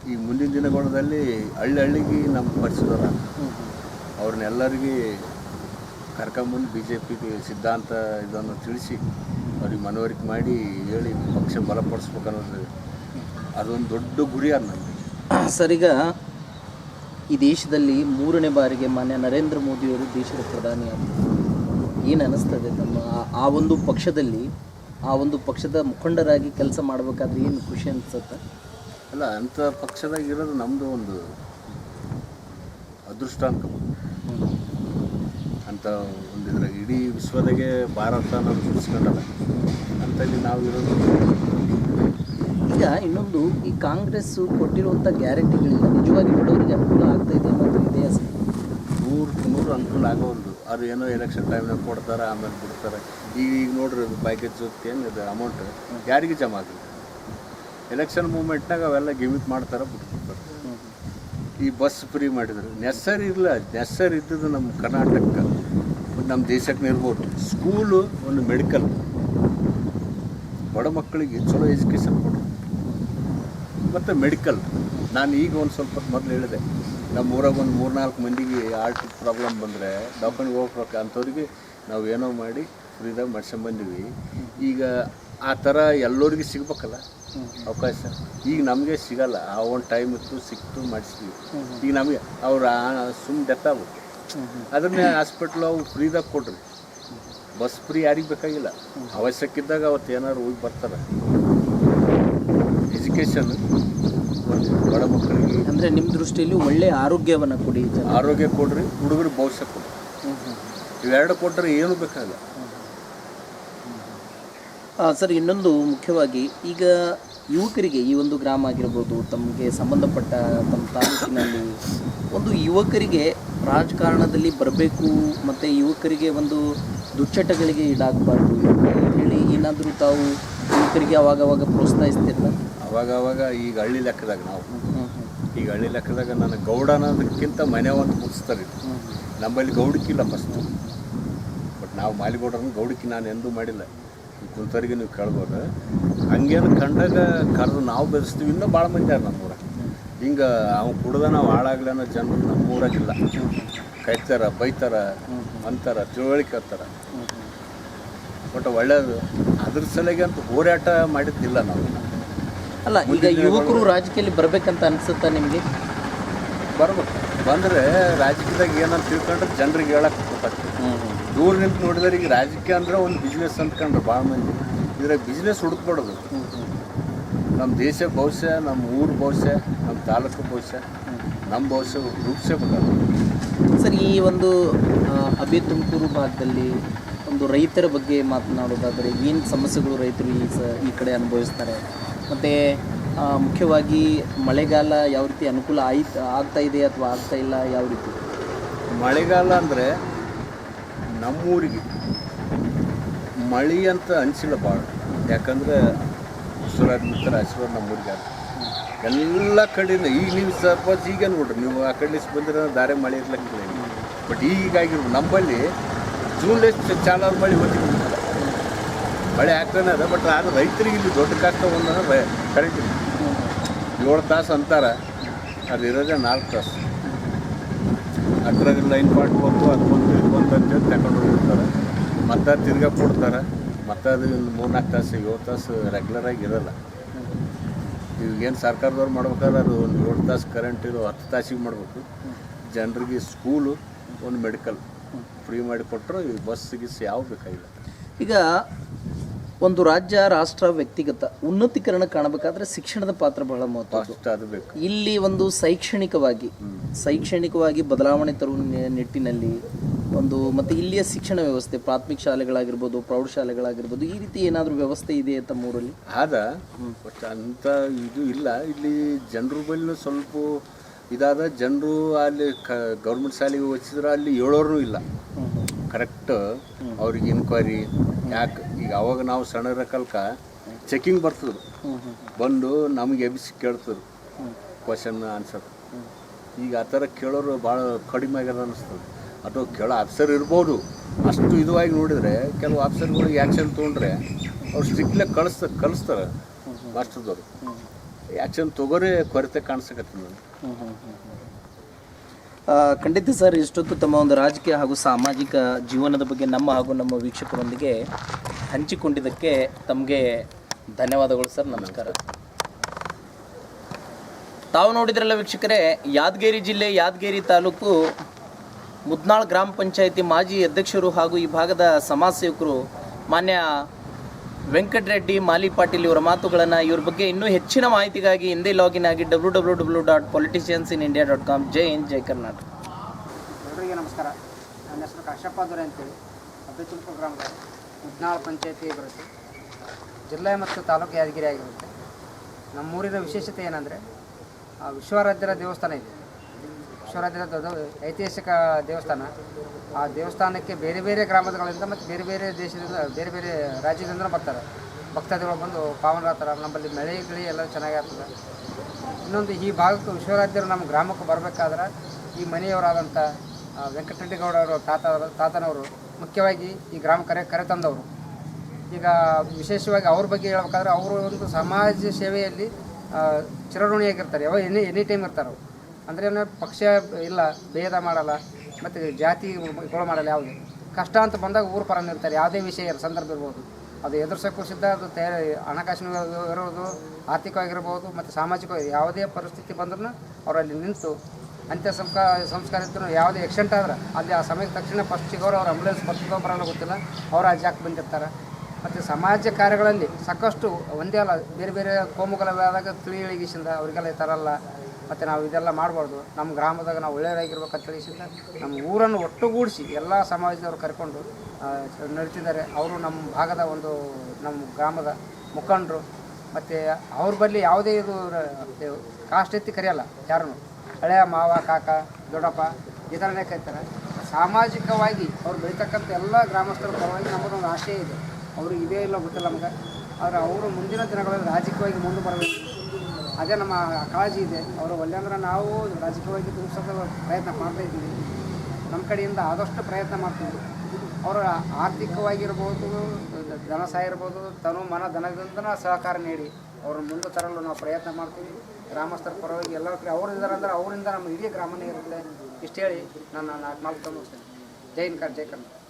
ಈ ಮುಂದಿನ ದಿನಗಳಲ್ಲಿ ಹಳ್ಳಿ ಹಳ್ಳಿಗೆ ನಮ್ಮ ಪರಿಚಯದವ್ರು ಅವ್ರನ್ನೆಲ್ಲರಿಗೆ ಕರ್ಕೊಂಬಂದು ಬಿ ಜೆ ಪಿಗೆ ಸಿದ್ಧಾಂತ ಇದನ್ನು ತಿಳಿಸಿ ಅವ್ರಿಗೆ ಮನವರಿಕೆ ಮಾಡಿ ಹೇಳಿ ಪಕ್ಷ ಬಲಪಡಿಸ್ಬೇಕು ಅನ್ನೋದು ಅದೊಂದು ದೊಡ್ಡ ಗುರಿ ಅದು ನಮಗೆ. ಸರ್ ಈಗ ಈ ದೇಶದಲ್ಲಿ ಮೂರನೇ ಬಾರಿಗೆ ಮಾನ್ಯ ನರೇಂದ್ರ ಮೋದಿಯವರು ದೇಶದ ಪ್ರಧಾನಿ ಏನು ಅನ್ನಿಸ್ತದೆ ತಮ್ಮ ಆ- ಆ ಒಂದು ಪಕ್ಷದಲ್ಲಿ ಆ ಒಂದು ಪಕ್ಷದ ಮುಖಂಡರಾಗಿ ಕೆಲಸ ಮಾಡಬೇಕಾದ್ರೆ ಏನು ಖುಷಿ ಅನಿಸುತ್ತೆ? ಅಲ್ಲ ಅಂಥ ಪಕ್ಷದಾಗ ಇರೋದು ನಮ್ಮದು ಒಂದು ಅದೃಷ್ಟ ಅನ್ಕೋಬೋದು ಅಂತ ಒಂದು ಇದ್ರಾಗ ಇಡೀ ವಿಶ್ವದಾಗೆ ಭಾರತ ನಾವು ಗುರುಸ್ಕೊಂಡಲ್ಲ ಅಂತಲ್ಲಿ ನಾವು ಇರೋದು. ಈಗ ಇನ್ನೊಂದು ಈ ಕಾಂಗ್ರೆಸ್ ಕೊಟ್ಟಿರುವಂಥ ಗ್ಯಾರಂಟಿಗಳಿಂದ ನಿಜವಾಗಿ ಬಡವರಿಗೆ ಅನುಕೂಲ ಆಗ್ತಾಯಿದೆ ಇದೆ ಅನ್ನೋದು ಇದೆಯಾ ಸರ್ ನೂರಕ್ಕೆ ನೂರು ಅನುಕೂಲ ಆಗೋದು ಅದು ಏನೋ ಎಲೆಕ್ಷನ್ ಟೈಮ್ನಾಗ ಕೊಡ್ತಾರೆ ಆಮೇಲೆ ಬಿಡ್ತಾರೆ. ಈಗ ಈಗ ನೋಡ್ರಿ ಅದು ಪ್ಯಾಕೇಜ್ ಜೊತೆ ಏನಿದೆ ಅಮೌಂಟ್ ಯಾರಿಗೆ ಜಮಾ ಆಗಲಿ ಎಲೆಕ್ಷನ್ ಮೂಮೆಂಟ್ನಾಗ ಅವೆಲ್ಲ ಗಿಮಿಟ್ ಮಾಡ್ತಾರೆ ಬಿಟ್ಬಿಡ್ತಾರೆ ಈ ಬಸ್ ಫ್ರೀ ಮಾಡಿದ್ರು. ನೆಸ್ಸರ್ ಇಲ್ಲ ನೆಸ್ಸರ್ ಇದ್ದದ್ದು ನಮ್ಮ ಕರ್ನಾಟಕ. ನಮ್ಮ ದೇಶಕ್ಕೆ ನಿರ್ಬೋದು ಸ್ಕೂಲು ಒಂದು ಮೆಡಿಕಲ್. ಬಡ ಮಕ್ಕಳಿಗೆ ಚಲೋ ಎಜುಕೇಷನ್ ಕೊಡು. ಮತ್ತು ಮೆಡಿಕಲ್. ನಾನು ಈಗ ಒಂದು ಸ್ವಲ್ಪ ಮೊದಲು ಹೇಳಿದೆ. ನಮ್ಮ ಊರಾಗ ಒಂದು ಮೂರ್ನಾಲ್ಕು ಮಂದಿಗೆ ಆರ್ಟ್ ಪ್ರಾಬ್ಲಮ್ ಬಂದರೆ ಡಾಕ್ಟರ್ ಹೋಗ್ಬೇಕು ಅಂಥವ್ರಿಗೆ ನಾವು ಏನೋ ಮಾಡಿ ಫ್ರೀದಾಗ ಮಾಡ್ಸ್ಕೊಂಬಂದಿವಿ ಈಗ ಆ ಥರ ಎಲ್ಲರಿಗೂ ಸಿಗ್ಬೇಕಲ್ಲ. ಅವಕಾಶ. ಈಗ ನಮಗೆ ಸಿಗಲ್ಲ. ಆ ಒಂದು ಟೈಮ್ ಇತ್ತು ಸಿಕ್ತು ಮಾಡಿಸ್ತೀವಿ. ಈಗ ನಮಗೆ ಅವ್ರು ಸುಮ್ಮನೆ ಡೆತ್ ಆಗ್ಬೇಕು ಅದನ್ನೇ ಹಾಸ್ಪಿಟ್ಲು ಅವ್ರು ಫ್ರೀದಾಗ ಕೊಡ್ರಿ ಬಸ್ ಫ್ರೀ ಯಾರಿಗೆ ಬೇಕಾಗಿಲ್ಲ. ಅವಶ್ಯಕ್ಕಿದ್ದಾಗ ಅವತ್ತು ಏನಾದ್ರು ಹೋಗಿ ಬರ್ತಾರೆ. ಎಜುಕೇಷನ್ ಬಡ ಮಕ್ಕಳಿಗೆ ಅಂದರೆ ನಿಮ್ಮ ದೃಷ್ಟಿಯಲ್ಲಿ ಒಳ್ಳೆಯ ಆರೋಗ್ಯವನ್ನು ಕೊಡಿ ಆರೋಗ್ಯ ಕೊಡ್ರಿ ಹುಡುಗರು ಭವಿಷ್ಯ ಕೊಡ್ರಿ. ಇವೆರಡು ಕೊಟ್ಟರೆ ಏನು ಬೇಕಾಗಿಲ್ಲ. ಸರ್ ಇನ್ನೊಂದು ಮುಖ್ಯವಾಗಿ ಈಗ ಯುವಕರಿಗೆ ಈ ಒಂದು ಗ್ರಾಮ ಆಗಿರ್ಬೋದು ತಮಗೆ ಸಂಬಂಧಪಟ್ಟ ತಮ್ಮ ತಾಲೂಕಿನಲ್ಲಿ ಒಂದು ಯುವಕರಿಗೆ ರಾಜಕಾರಣದಲ್ಲಿ ಬರಬೇಕು ಮತ್ತು ಯುವಕರಿಗೆ ಒಂದು ದುಚ್ಚಟಗಳಿಗೆ ಈಡಾಗಬಾರ್ದು ಹೇಳಿ ಏನಾದರೂ ತಾವು ಯುವಕರಿಗೆ ಅವಾಗವಾಗ ಅವಾಗ ಪ್ರೋತ್ಸಾಹಿಸ್ತಿರಲ್ಲ? ಅವಾಗ ಅವಾಗ ಈಗ ಹಳ್ಳಿ ಲೆಕ್ಕದಾಗ ನಾವು. ಈಗ ಹಳ್ಳಿ ಲೆಕ್ಕದಾಗ ನಾನು ಗೌಡ ಅನ್ನೋದಕ್ಕಿಂತ ಮನೆ ಒಂದು ಮುಗಿಸ್ತಾರೆ ನಮ್ಮಲ್ಲಿ ಗೌಡಕ್ಕಿಲ್ಲ ಫಸ್ಟು ಬಟ್ ನಾವು ಮಾಲಿಗೌಡರನ್ನು ಗೌಡಕ್ಕೆ ನಾನು ಎಂದೂ ಮಾಡಿಲ್ಲ. ಕುಂತರಿಗೆ ನೀವು ಕೇಳ್ಬೋದು. ಹಂಗೇನು ಕಂಡಾಗ ಕರೆದು ನಾವು ಬೆರೆಸ್ತೀವಿ ಇನ್ನೂ ಭಾಳ ಮಂದಿ ಯಾರು ನಮ್ಮೂರ. ಹಿಂಗೆ ಅವ್ನು ಕುಡ್ದ ನಾವು ಹಾಳಾಗ್ಲಿ ಅನ್ನೋ ಜನರು ನಮ್ಮೂರಾಗಿಲ್ಲ. ಕೈತಾರ ಬೈತಾರ ಅಂತಾರ ತಿಳುವಳಿಕೆ ಹತ್ತಾರ ಬಟ್ ಒಳ್ಳೇದು. ಅದ್ರ ಸಲಗೆ ಅಂತ ಹೋರಾಟ ಮಾಡಿದ್ದಿಲ್ಲ ನಾವು. ಅಲ್ಲ ಈಗ ಯುವಕರು ರಾಜಕೀಯದಲ್ಲಿ ಬರಬೇಕಂತ ಅನ್ಸುತ್ತಾ ನಿಮಗೆ? ಬರ್ಬೇಕು. ಬಂದರೆ ರಾಜಕೀಯದಾಗ ಏನಂತ ತಿಳ್ಕೊಂಡ್ರೆ ಜನರಿಗೆ ಹೇಳಕ್ಕೆ ಗೊತ್ತಾಗ್ತದೆ ದೂರ ನಿಂತು ನೋಡಿದ್ರೆ ಈಗ ರಾಜಕೀಯ ಅಂದ್ರೆ ಒಂದು ಬಿಸ್ನೆಸ್ ಅಂದ್ಕೊಂಡ್ರೆ ಭಾಳ ಮಂದಿ. ಇದ್ರಾಗ ಬಿಸ್ನೆಸ್ ಹುಡುಕ್ಬಾರ್ದು. ನಮ್ಮ ದೇಶ ಭವಿಷ್ಯ ನಮ್ಮ ಊರ ಭವಿಷ್ಯ ನಮ್ಮ ತಾಲೂಕು ಭವಿಷ್ಯ ನಮ್ಮ ಭವಿಷ್ಯ ರೂಪಿಸಬೇಕು ಸರ್, ಈ ಒಂದು ಅಬೆ ತುಮಕೂರು ಭಾಗದಲ್ಲಿ ಒಂದು ರೈತರ ಬಗ್ಗೆ ಮಾತನಾಡೋದಾದರೆ ಏನು ಸಮಸ್ಯೆಗಳು ರೈತರು ಈ ಸ, ಈ ಕಡೆ ಅನುಭವಿಸ್ತಾರೆ? ಮತ್ತು ಮುಖ್ಯವಾಗಿ ಮಳೆಗಾಲ ಯಾವ ರೀತಿ ಅನುಕೂಲ ಆಯ್ತು, ಆಗ್ತಾ ಇದೆ ಅಥವಾ ಆಗ್ತಾ ಇಲ್ಲ, ಯಾವ ರೀತಿ? ಮಳೆಗಾಲ ಅಂದರೆ ನಮ್ಮೂರಿಗೆ ಮಳೆ ಅಂತ ಅನಿಸಿಲ್ಲ ಭಾಳ ಯಾಕಂದ್ರೆ ಹುಷಾರಾದ ಮಿತ್ರ ಆಶೀರ್ವಾದ ನಮ್ಮೂರಿಗೆ ಆದ ಎಲ್ಲ ಕಡೆಯಿಂದ ಈಗ ನೀವು ಸಪೋಸ್ ಈಗ ನೋಡ್ರಿ, ನೀವು ಆ ಕಡೆ ಬಂದ್ರೆ ದಾರೆ ಮಳೆ ಇರ್ಲಕ್ಕಿಲ್ಲ ಬಟ್ ಈಗಾಗಿರ್ಬೋದು ನಮ್ಮಲ್ಲಿ ಜೂನ್ ಎಷ್ಟು ಚಾಲಾರು ಮಳೆ ಹೋಗಿ ಮಳೆ ಆಗ್ತಾನೆ ಅದ ಬಟ್ ಆದ್ರೆ ರೈತರಿಗೆ ಇಲ್ಲಿ ದೊಡ್ಡ ಕಷ್ಟ ಒಂದಂದ್ರೆ ಕರೆಂಟ್ ಏಳು ತಾಸು ಅಂತಾರೆ. ಅದು ಇರೋದೇ ನಾಲ್ಕು ತಾಸು. ಅದ್ರಾಗ ಲೈನ್ ಪಾಟ್ ಬಂತು ಅದು ಬಂದು ಇದು ಬಂತು ಅಂತೇಳಿ ತಗೊಂಡು ಹೋಗಿರ್ತಾರೆ ಮತ್ತೆ ತಿರ್ಗಾ ಕೊಡ್ತಾರೆ. ಮತ್ತೆ ಅದು ಮೂರ್ನಾಲ್ಕು ತಾಸು, ಏಳು ತಾಸು ರೆಗ್ಯುಲರಾಗಿ ಇರೋಲ್ಲ. ಏನು ಸರ್ಕಾರದವ್ರು ಮಾಡ್ಬೇಕಾದ್ರೆ ಅದು ಒಂದು ಏಳು ತಾಸು ಕರೆಂಟ್ ಇರೋ ಹತ್ತು ತಾಸಿಗೆ ಮಾಡಬೇಕು. ಜನರಿಗೆ ಸ್ಕೂಲು ಒಂದು ಮೆಡಿಕಲ್ ಫ್ರೀ ಮಾಡಿ ಕೊಟ್ಟರು ಈ ಬಸ್ ಗಿಸ್ ಯಾವ ಬೇಕಾಗಿಲ್ಲ. ಈಗ ಒಂದು ರಾಜ್ಯ ರಾಷ್ಟ್ರ ವ್ಯಕ್ತಿಗತ ಉನ್ನತೀಕರಣ ಕಾಣಬೇಕಾದ್ರೆ ಶಿಕ್ಷಣದ ಪಾತ್ರ ಬಹಳ ಮಹತ್ವ ಇಲ್ಲಿ ಒಂದು ಶೈಕ್ಷಣಿಕವಾಗಿ ಶೈಕ್ಷಣಿಕವಾಗಿ ಬದಲಾವಣೆ ತರುವ ನಿಟ್ಟಿನಲ್ಲಿ ಒಂದು ಮತ್ತು ಇಲ್ಲಿಯ ಶಿಕ್ಷಣ ವ್ಯವಸ್ಥೆ ಪ್ರಾಥಮಿಕ ಶಾಲೆಗಳಾಗಿರ್ಬೋದು ಪ್ರೌಢಶಾಲೆಗಳಾಗಿರ್ಬೋದು ಈ ರೀತಿ ಏನಾದರೂ ವ್ಯವಸ್ಥೆ ಇದೆ ತಮ್ಮೂರಲ್ಲಿ ಆದ ಬಟ್ ಅಂತ ಇದು ಇಲ್ಲ. ಇಲ್ಲಿ ಜನರ ಬಳಿನೂ ಸ್ವಲ್ಪ ಇದಾದ. ಜನರು ಅಲ್ಲಿ ಕ ಗೌರ್ಮೆಂಟ್ ಶಾಲೆಗೆ ಹೋಗಿದ್ರೆ ಅಲ್ಲಿ ಹೇಳೋರು ಇಲ್ಲ. ಕರೆಕ್ಟ್ ಅವ್ರಿಗೆ ಇನ್ಕ್ವೈರಿ ಯಾಕೆ ಈಗ ಅವಾಗ ನಾವು ಸಣ್ಣ ಕಲ್ಕ ಚೆಕಿಂಗ್ ಬರ್ತದ್ರು. ಬಂದು ನಮಗೆ ಎಬ್ಬಿಸಿ ಕೇಳ್ತದ್ರು. ಕ್ವಶನ್ ಆನ್ಸರ್ ಈಗ ಆ ಥರ ಕೇಳೋರು ಭಾಳ ಕಡಿಮೆ ಆಗ್ಯದ ಅನಿಸ್ತದೆ ಅಥವಾ ಕೇಳೋ ಆಫೀಸರ್ ಇರ್ಬೋದು. ಅಷ್ಟು ಇದುವಾಗಿ ನೋಡಿದರೆ ಕೆಲವು ಆಫೀಸರ್ಗಳು ಆ್ಯಕ್ಷನ್ ತೊಗೊಂಡ್ರೆ ಅವ್ರು ಸ್ಟ್ರಿಕ್ಟ್ಲಾಗಿ ಕಳಿಸ್ತಾರೆ. ಕಲಿಸ್ತಾರೆ ಮಾಸ್ಟರ್ದವರು ಆ್ಯಕ್ಷನ್ ತೊಗೋರೆ ಕೊರತೆ ಕಾಣಿಸಕತ್ತೀನಿ ನಾನು ಖಂಡಿತ ಸರ್, ಇಷ್ಟೊತ್ತು ತಮ್ಮ ಒಂದು ರಾಜಕೀಯ ಹಾಗೂ ಸಾಮಾಜಿಕ ಜೀವನದ ಬಗ್ಗೆ ನಮ್ಮ ಹಾಗೂ ನಮ್ಮ ವೀಕ್ಷಕರೊಂದಿಗೆ ಹಂಚಿಕೊಂಡಿದ್ದಕ್ಕೆ ತಮಗೆ ಧನ್ಯವಾದಗಳು ಸರ್, ನಮಸ್ಕಾರ. ತಾವು ನೋಡಿದ್ರಲ್ಲ ವೀಕ್ಷಕರೇ, ಯಾದಗಿರಿ ಜಿಲ್ಲೆ, ಯಾದಗಿರಿ ತಾಲೂಕು ಮುದ್ನಾಳ್ ಗ್ರಾಮ ಪಂಚಾಯಿತಿ ಮಾಜಿ ಅಧ್ಯಕ್ಷರು ಹಾಗೂ ಈ ಭಾಗದ ಸಮಾಜ ಸೇವಕರು ಮಾನ್ಯ ವೆಂಕಟರೆಡ್ಡಿ, ಮಾಲಿ ಪಾಟೀಲ್ ಇವರ ಮಾತುಗಳನ್ನು ಇವ್ರ ಬಗ್ಗೆ ಇನ್ನೂ ಹೆಚ್ಚಿನ ಮಾಹಿತಿಗಾಗಿ ಹಿಂದೆ ಲಾಗಿನ್ ಆಗಿ W W W dot politicians in India dot com. ಜೈ ಇನ್ ಜೈ ಕರ್ನಾಟಕ. ಎಲ್ಲರಿಗೆ ನಮಸ್ಕಾರ. ನನ್ನ ಹೆಸರು ಕಾಶಪ್ಪ ದೊರೆ ಅಂತೇಳಿ. ಅಭಿಚುಲ್ಪ ಗ್ರಾಮದ ಮುದ್ನಾಳ್ ಪಂಚಾಯತಿ ಬರುತ್ತೆ ಜಿಲ್ಲೆ ಮತ್ತು ತಾಲೂಕು ಯಾದಗಿರಿ ಆಗಿರುತ್ತೆ ನಮ್ಮೂರಿನ ವಿಶೇಷತೆ ಏನಂದರೆ ವಿಶ್ವಾರಾಧ್ಯರ ದೇವಸ್ಥಾನ ಇದೆ. ದೊಡ್ಡ ಐತಿಹಾಸಿಕ ದೇವಸ್ಥಾನ. ಆ ದೇವಸ್ಥಾನಕ್ಕೆ ಬೇರೆ ಬೇರೆ ಗ್ರಾಮಗಳಿಂದ ಮತ್ತು ಬೇರೆ ಬೇರೆ ದೇಶದಿಂದ, ಬೇರೆ ಬೇರೆ ರಾಜ್ಯದಿಂದ ಬರ್ತಾರೆ. ಭಕ್ತಾದಿಗಳು ಬಂದು ಪಾವನರಾಗ್ತಾರೆ ನಮ್ಮಲ್ಲಿ ಮಳೆ, ಗಿಳಿ ಎಲ್ಲ ಚೆನ್ನಾಗಿ ಆಗ್ತದೆ. ಇನ್ನೊಂದು ಈ ಭಾಗಕ್ಕೆ ವಿಶ್ವರಾಜ್ಯರು ನಮ್ಮ ಗ್ರಾಮಕ್ಕೆ ಬರಬೇಕಾದ್ರೆ ಈ ಮನೆಯವರಾದಂಥ ವೆಂಕಟರೆಡ್ಡಿಗೌಡವರು ತಾತ ತಾತನವರು, ಮುಖ್ಯವಾಗಿ ಈ ಗ್ರಾಮ ಕರೆ ತಂದವರು. ಈಗ ವಿಶೇಷವಾಗಿ ಅವ್ರ ಬಗ್ಗೆ ಹೇಳ್ಬೇಕಾದ್ರೆ ಅವರು ಒಂದು ಸಮಾಜ ಸೇವೆಯಲ್ಲಿ ಚಿರಋಣಿಯಾಗಿರ್ತಾರೆ. ಯಾವ ಎನಿ ಎನಿ ಟೈಮ್ ಇರ್ತಾರೆ ಅಂದರೆ ಏನು ಪಕ್ಷ ಇಲ್ಲ, ಭೇದ ಮಾಡಲ್ಲ, ಮತ್ತು ಜಾತಿ ಕೊಳ ಮಾಡಲ್ಲ ಯಾವುದೇ. ಕಷ್ಟ ಅಂತ ಬಂದಾಗ ಊರು ಪರ ನಿರ್ತಾರೆ ಯಾವುದೇ ವಿಷಯ ಸಂದರ್ಭ ಇರ್ಬೋದು. ಅದು ಎದುರಿಸೋಕ್ಕೂ ಸಿದ್ಧ, ಅದು ತಯ ಹಣಕಾಸಿನ ಇರೋದು, ಆರ್ಥಿಕವಾಗಿರ್ಬೋದು, ಮತ್ತು ಸಾಮಾಜಿಕವಾಗಿ ಯಾವುದೇ ಪರಿಸ್ಥಿತಿ ಬಂದ್ರೂ ಅವರಲ್ಲಿ ನಿಂತು ಅಂತ್ಯ ಸಂಸ್ಕಾರ ಸಂಸ್ಕಾರ ಇದ್ರೂ ಯಾವುದೇ ಆಕ್ಸಿಡೆಂಟ್ ಆದ್ರೆ ಅಲ್ಲಿ ಆ ಸಮಯಕ್ಕೆ ತಕ್ಷಣ ಫಸ್ಟಿಗೆ ಅವರು ಅವ್ರ ಆಂಬುಲೆನ್ಸ್ ಬರ್ತದೋ ಬರಲ್ಲ ಗೊತ್ತಿಲ್ಲ, ಅವ್ರು ಆ ಜಾಕ್ ಬಂದಿರ್ತಾರೆ. ಮತ್ತು ಸಮಾಜ ಕಾರ್ಯಗಳಲ್ಲಿ ಸಾಕಷ್ಟು ಒಂದೇ ಅಲ್ಲ, ಬೇರೆ ಬೇರೆ ಕೋಮುಗಲವಾದಾಗ ತಿಳಿ ಇಳಿಗಿಸಿಂದ ಅವರಿಗೆಲ್ಲ ಅಲ್ಲ. ಮತ್ತು ನಾವು ಇದೆಲ್ಲ ಮಾಡಬಾರ್ದು. ನಮ್ಮ ಗ್ರಾಮದಾಗ ನಾವು ಒಳ್ಳೆಯದಾಗಿರ್ಬೇಕಂತ ತಿಳಿಸಿದ ನಮ್ಮ ಊರನ್ನು ಒಟ್ಟುಗೂಡಿಸಿ ಎಲ್ಲ ಸಮಾಜದವರು ಕರ್ಕೊಂಡು ನಡೀತಿದ್ದಾರೆ. ಅವರು ನಮ್ಮ ಭಾಗದ ಒಂದು ನಮ್ಮ ಗ್ರಾಮದ ಮುಖಂಡರು. ಮತ್ತು ಅವ್ರ ಬಳಿ ಯಾವುದೇ ಇದು ಕಾಸ್ಟ್ ಎತ್ತಿ ಕರೆಯಲ್ಲ, ಯಾರನ್ನು. ಹಳೆಯ ಮಾವ, ಕಾಕ, ದೊಡ್ಡಪ್ಪ ಈ ಥರನೇ ಕರೀತಾರೆ. ಸಾಮಾಜಿಕವಾಗಿ ಅವ್ರು ಬೆಳೀತಕ್ಕಂಥ ಎಲ್ಲ ಗ್ರಾಮಸ್ಥರ ಪರವಾಗಿ ನಮ್ಮದೊಂದು ಆಶಯ ಇದೆ. ಅವರು ಇದೇ ಇಲ್ಲ ಗೊತ್ತಿಲ್ಲ ನಮ್ಗೆ. ಆದರೆ ಅವರು ಮುಂದಿನ ದಿನಗಳಲ್ಲಿ ರಾಜಕೀಯವಾಗಿ ಮುಂದೆ ಬರಬೇಕು. ಅದೇ ನಮ್ಮ ಕಾಳಜಿ ಇದೆ. ಅವರು ಒಳ್ಳೆ ಅಂದ್ರೆ ನಾವು ರಾಜಕೀಯವಾಗಿ ತೋರಿಸೋದು ಪ್ರಯತ್ನ ಮಾಡ್ತಾ ಇದ್ದೀವಿ. ನಮ್ಮ ಕಡೆಯಿಂದ ಆದಷ್ಟು ಪ್ರಯತ್ನ ಮಾಡ್ತೀವಿ ಅವರ ಆರ್ಥಿಕವಾಗಿರ್ಬೋದು, ಧನ ಸಹಾಯ ಇರ್ಬೋದು, ತನು ಮನ ಧನದಿಂದ ಸಹಕಾರ ನೀಡಿ ಅವ್ರ ಮುಂದೆ ತರಲು ನಾವು ಪ್ರಯತ್ನ ಮಾಡ್ತೀವಿ. ಗ್ರಾಮಸ್ಥರ ಪರವಾಗಿ ಎಲ್ಲ ಕಡೆ ಅವ್ರು ಇದ್ದಾರೆ ಅಂದ್ರೆ ಅವರಿಂದ ನಮ್ಮ ಇಡೀ ಗ್ರಾಮನೇ ಇರುತ್ತೆ. ಇಷ್ಟು ಹೇಳಿ ನಾನು ನಾಲ್ಕು ಮಾತು ಹೋಗ್ತೇನೆ ಜೈನ್ ಕರ್, ಜೈ ಕರ್ನಾಟಕ.